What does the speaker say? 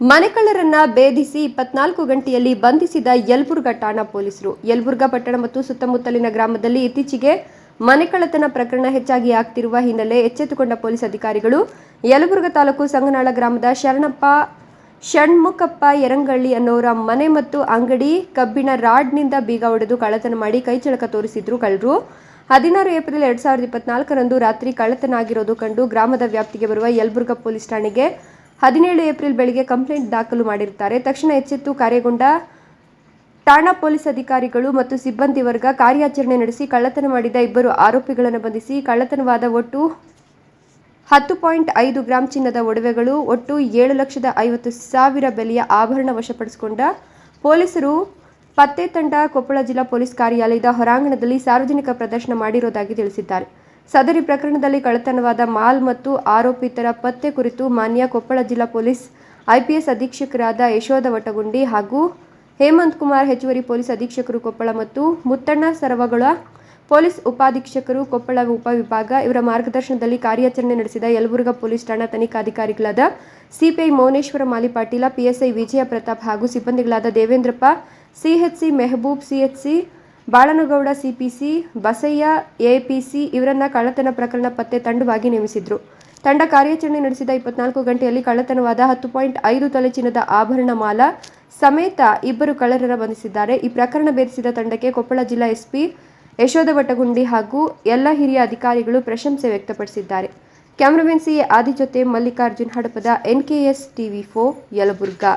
ಮನೆಕಳ್ಳರನ್ನ ಭೇದಿಸಿ ಇಪ್ಪತ್ನಾಲ್ಕು ಗಂಟೆಯಲ್ಲಿ ಬಂಧಿಸಿದ ಯಲಬುರ್ಗಾ ಠಾಣಾ ಪೊಲೀಸರು. ಯಲಬುರ್ಗಾ ಪಟ್ಟಣ ಮತ್ತು ಸುತ್ತಮುತ್ತಲಿನ ಗ್ರಾಮದಲ್ಲಿ ಇತ್ತೀಚೆಗೆ ಮನೆಕಳ್ಳತನ ಪ್ರಕರಣ ಹೆಚ್ಚಾಗಿ ಆಗ್ತಿರುವ ಹಿನ್ನೆಲೆ ಎಚ್ಚೆತ್ತುಕೊಂಡ ಪೊಲೀಸ್ ಅಧಿಕಾರಿಗಳು ಯಲಬುರ್ಗ ತಾಲೂಕು ಸಂಗನಾಳ ಗ್ರಾಮದ ಶರಣಪ್ಪ, ಷಣ್ಮುಖಪ್ಪ ಯರಂಗಳ್ಳಿ ಅನ್ನೋರ ಮನೆ ಮತ್ತು ಅಂಗಡಿ ಕಬ್ಬಿಣ ರಾಡ್ನಿಂದ ಬೀಗ ಒಡೆದು ಕಳ್ಳತನ ಮಾಡಿ ಕೈಚಳಕ ತೋರಿಸಿದ್ರು ಕಳ್ಳರು. ಹದಿನಾರು ಏಪ್ರಿಲ್ ಎರಡ್ ಸಾವಿರದ ಇಪ್ಪತ್ನಾಲ್ಕರಂದು ರಾತ್ರಿ ಕಳ್ಳತನ ಆಗಿರೋದು ಕಂಡು ಗ್ರಾಮದ ವ್ಯಾಪ್ತಿಗೆ ಬರುವ ಯಲಬುರ್ಗ ಪೊಲೀಸ್ ಠಾಣೆಗೆ ಹದಿನೇಳು ಏಪ್ರಿಲ್ ಬೆಳಿಗ್ಗೆ ಕಂಪ್ಲೇಂಟ್ ದಾಖಲು ಮಾಡಿರುತ್ತಾರೆ. ತಕ್ಷಣ ಎಚ್ಚೆತ್ತು ಕಾರ್ಯಗೊಂಡ ಠಾಣಾ ಪೊಲೀಸ್ ಅಧಿಕಾರಿಗಳು ಮತ್ತು ಸಿಬ್ಬಂದಿ ವರ್ಗ ಕಾರ್ಯಾಚರಣೆ ನಡೆಸಿ ಕಳ್ಳತನ ಮಾಡಿದ ಇಬ್ಬರು ಆರೋಪಿಗಳನ್ನು ಬಂಧಿಸಿ ಕಳ್ಳತನವಾದ ಒಟ್ಟು ಹತ್ತು ಪಾಯಿಂಟ್ ಐದು ಗ್ರಾಂ ಚಿನ್ನದ ಒಡವೆಗಳು, ಒಟ್ಟು ಏಳು ಲಕ್ಷದ ಐವತ್ತು ಸಾವಿರ ಬೆಲೆಯ ಆಭರಣ ವಶಪಡಿಸಿಕೊಂಡ ಪೊಲೀಸರು ಪತ್ತೆ ತಂಡ ಕೊಪ್ಪಳ ಜಿಲ್ಲಾ ಪೊಲೀಸ್ ಕಾರ್ಯಾಲಯದ ಹೊರಾಂಗಣದಲ್ಲಿ ಸಾರ್ವಜನಿಕ ಪ್ರದರ್ಶನ ಮಾಡಿರುವುದಾಗಿ ತಿಳಿಸಿದ್ದಾರೆ. ಸದರಿ ಪ್ರಕರಣದಲ್ಲಿ ಕಳ್ಳತನವಾದ ಮಾಲ್ ಮತ್ತು ಆರೋಪಿತರ ಪತ್ತೆ ಕುರಿತು ಮಾನ್ಯ ಕೊಪ್ಪಳ ಜಿಲ್ಲಾ ಪೊಲೀಸ್ ಐಪಿಎಸ್ ಅಧೀಕ್ಷಕರಾದ ಯಶೋಧ ವಟಗುಂಡಿ ಹಾಗೂ ಹೇಮಂತ್ ಕುಮಾರ್ ಹೆಚ್ಚುವರಿ ಪೊಲೀಸ್ ಅಧೀಕ್ಷಕರು ಕೊಪ್ಪಳ ಮತ್ತು ಮುತ್ತಣ್ಣ ಸರವಗಳ ಪೊಲೀಸ್ ಉಪಾಧೀಕ್ಷಕರು ಕೊಪ್ಪಳ ಉಪವಿಭಾಗ ಇವರ ಮಾರ್ಗದರ್ಶನದಲ್ಲಿ ಕಾರ್ಯಾಚರಣೆ ನಡೆಸಿದ ಯಲಬುರ್ಗಾ ಪೊಲೀಸ್ ಠಾಣಾ ತನಿಖಾಧಿಕಾರಿಗಳಾದ ಸಿಪಿಐ ಮೌನೇಶ್ವರ ಮಾಲಿಪಾಟೀಲ, ಪಿಎಸ್ಐ ವಿಜಯ ಪ್ರತಾಪ್ ಹಾಗೂ ಸಿಬ್ಬಂದಿಗಳಾದ Devendrappa, CHC Mehboob, CHC Balanagouda CPC, Basayya, APC ಇವರನ್ನ ಕಳ್ಳತನ ಪ್ರಕರಣ ಪತ್ತೆ ತಂಡವಾಗಿ ನೇಮಿಸಿದ್ರು. ತಂಡ ಕಾರ್ಯಾಚರಣೆ ನಡೆಸಿದ ಇಪ್ಪತ್ನಾಲ್ಕು ಗಂಟೆಯಲ್ಲಿ ಕಳ್ಳತನವಾದ ಹತ್ತು ಪಾಯಿಂಟ್ ಐದು ತಲೆ ಚಿನ್ನದ ಆಭರಣ ಮಾಲ ಸಮೇತ ಇಬ್ಬರು ಕಳ್ಳರರ ಬಂಧಿಸಿದ್ದಾರೆ. ಈ ಪ್ರಕರಣ ಬೇರಿಸಿದ ತಂಡಕ್ಕೆ ಕೊಪ್ಪಳ ಜಿಲ್ಲಾ ಎಸ್ಪಿ ಯಶೋಧ ಬಟಗುಂಡಿ ಹಾಗೂ ಎಲ್ಲ ಹಿರಿಯ ಅಧಿಕಾರಿಗಳು ಪ್ರಶಂಸೆ ವ್ಯಕ್ತಪಡಿಸಿದ್ದಾರೆ. ಕ್ಯಾಮರಾಮನ್ ಸಿ ಆದಿ ಜೊತೆ ಮಲ್ಲಿಕಾರ್ಜುನ್ ಹಡಪದ ಎನ್ಕೆಎಸ್ ಟಿವಿ ಫೋ ಯಲಬುರ್ಗಾ.